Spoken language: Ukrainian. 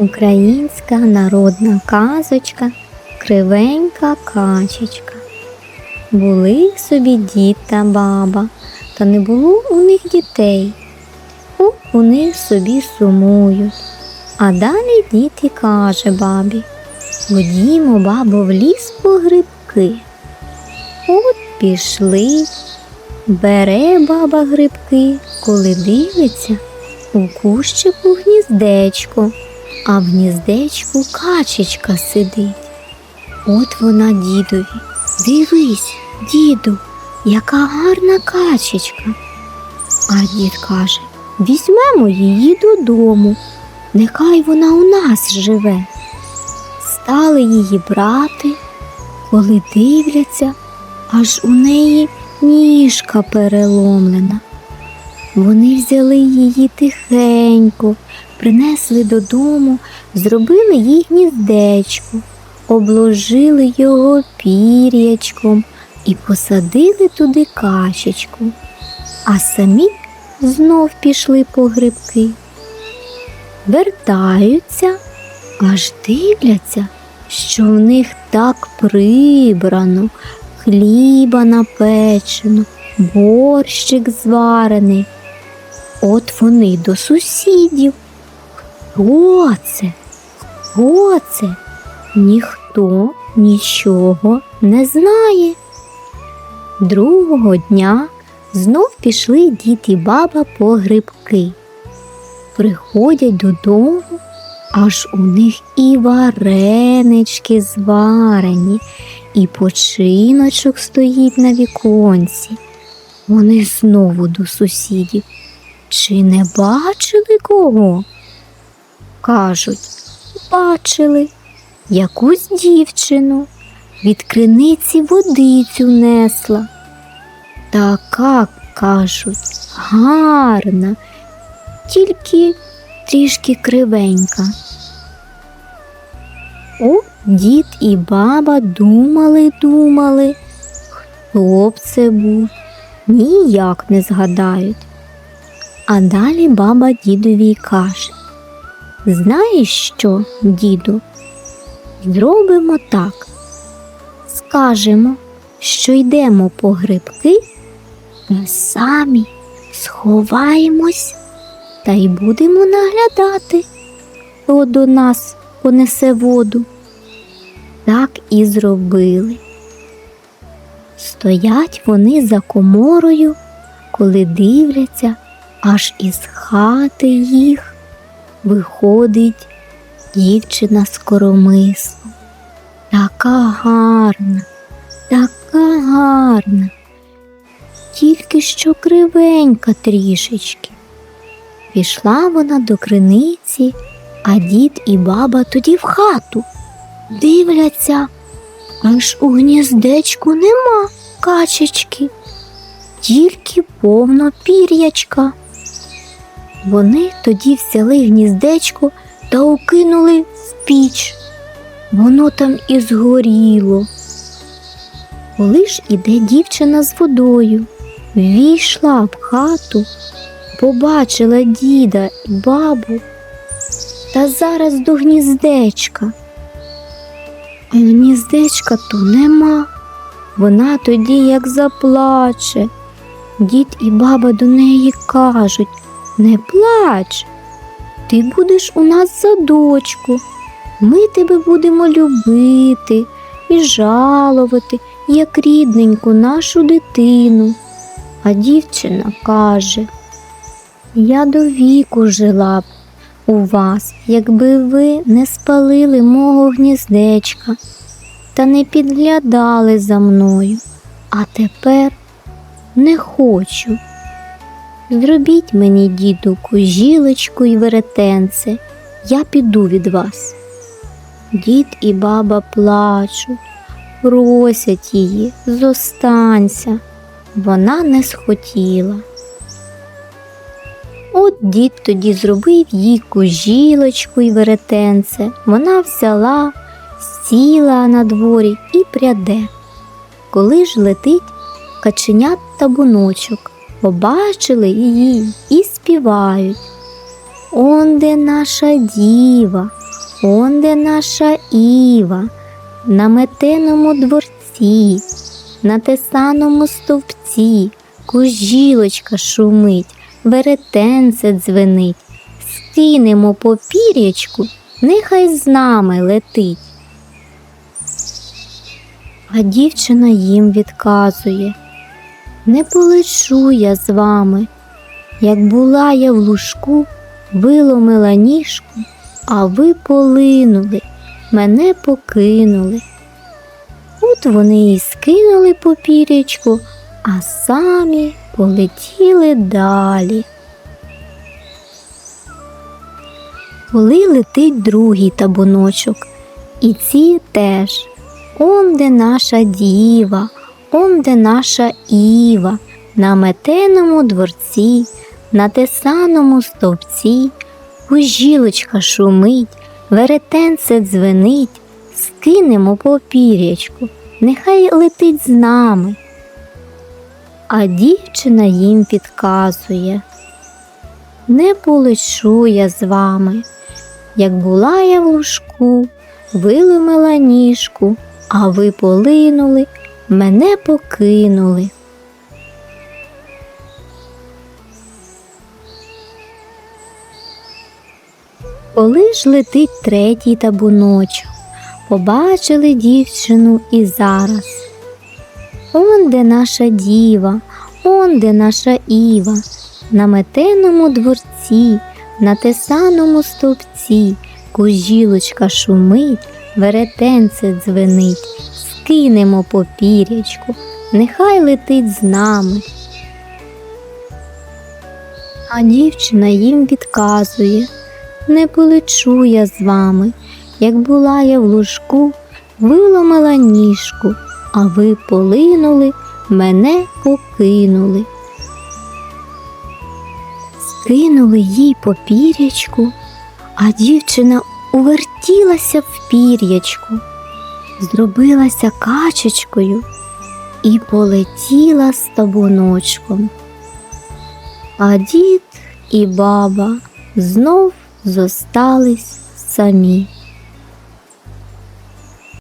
Українська народна казочка Кривенька качечка. Були собі дід та баба, та не було у них дітей. От них собі сумують. А далі дід і каже бабі Ходімо, бабо, в ліс по грибки. От пішли, бере баба грибки, коли дивиться, у кущику гніздечко, а в гніздечку качечка сидить. От вона дідові. Дивись, діду, яка гарна качечка. А дід каже: візьмемо її додому, нехай вона у нас живе. Стали її брати, коли дивляться, аж у неї ніжка переломлена. Вони взяли її тихенько, принесли додому, зробили їй гніздечко, обложили його пір'ячком і посадили туди качечку, а самі знов пішли по грибки. Вертаються, аж дивляться, що в них так прибрано, хліба напечено, борщик зварений. От вони до сусідів. Хто це? Хто це? Ніхто нічого не знає. Другого дня знов пішли дід і баба по грибки. Приходять додому, аж у них і варенички зварені, і починочок стоїть на віконці. Вони знову до сусідів. Чи не бачили кого? Кажуть, бачили якусь дівчину від криниці водицю несла. Така, кажуть, гарна, тільки трішки кривенька. О, дід і баба думали, думали, хто був, ніяк не згадають. А далі баба дідові каже Знаєш що, діду? Зробимо так. Скажемо, що йдемо по грибки, а самі сховаємось та й будемо наглядати, хто до нас понесе воду. Так і зробили. Стоять вони за коморою, коли дивляться, аж із хати їх виходить дівчина з коромислом. Така гарна, така гарна, тільки що кривенька трішечки. Пішла вона до криниці, а дід і баба тоді в хату. Дивляться, аж у гніздечку нема качечки, тільки повно пір'ячка. Вони тоді взяли гніздечко та укинули в піч. Воно там і згоріло. Коли ж іде дівчина з водою, ввійшла в хату, побачила діда і бабу та зараз до гніздечка. Гніздечка то нема. Вона тоді як заплаче. Дід і баба до неї кажуть не плач, ти будеш у нас за дочку. Ми тебе будемо любити і жалувати, як рідненьку нашу дитину. А дівчина каже, я до віку жила б у вас, якби ви не спалили мого гніздечка та не підглядали за мною. А тепер не хочу. Зробіть мені, діду, кужілочку й веретенце, я піду від вас. Дід і баба плачуть, просять її, зостанься. Вона не схотіла. От дід тоді зробив їй кужілочку й веретенце. Вона взяла, сіла на дворі і пряде. Коли ж летить каченят та буночок, побачили її і співають. Он де наша діва, онде наша Іва, на метеному дворці, на тесаному стовпці, кужілочка шумить, веретенце дзвенить, скинемо по пір'ячку, нехай з нами летить. А дівчина їм відказує Не полечу я з вами, як була я в лужку, виломила ніжку, а ви полинули, мене покинули. От вони і скинули попірячку, а самі полетіли далі. Коли летить другий табуночок, і ці теж. Он де наша діва, он де наша Іва, на метеному дворці, на тесаному стовпці, гужілочка шумить, веретенце дзвенить, скинемо по пір'ячку, нехай летить з нами. А дівчина їм підказує Не полечу я з вами, як була я в лужку, виломила ніжку, а ви полинули, мене покинули. Коли ж летить третій табуночок, побачили дівчину і зараз. Он де наша діва, он де наша Іва, на метеному дворці, на тесаному стовпці, кужілочка шумить, веретенце дзвенить, скинемо по пірячку, нехай летить з нами. А дівчина їм відказує Не полечу я з вами, як була я в лужку, виломила ніжку, а ви полинули, мене покинули. Скинули їй по пірячку, а дівчина увертілася в пір'ячку, зробилася качечкою і полетіла з табуночком. А дід і баба знов зостались самі.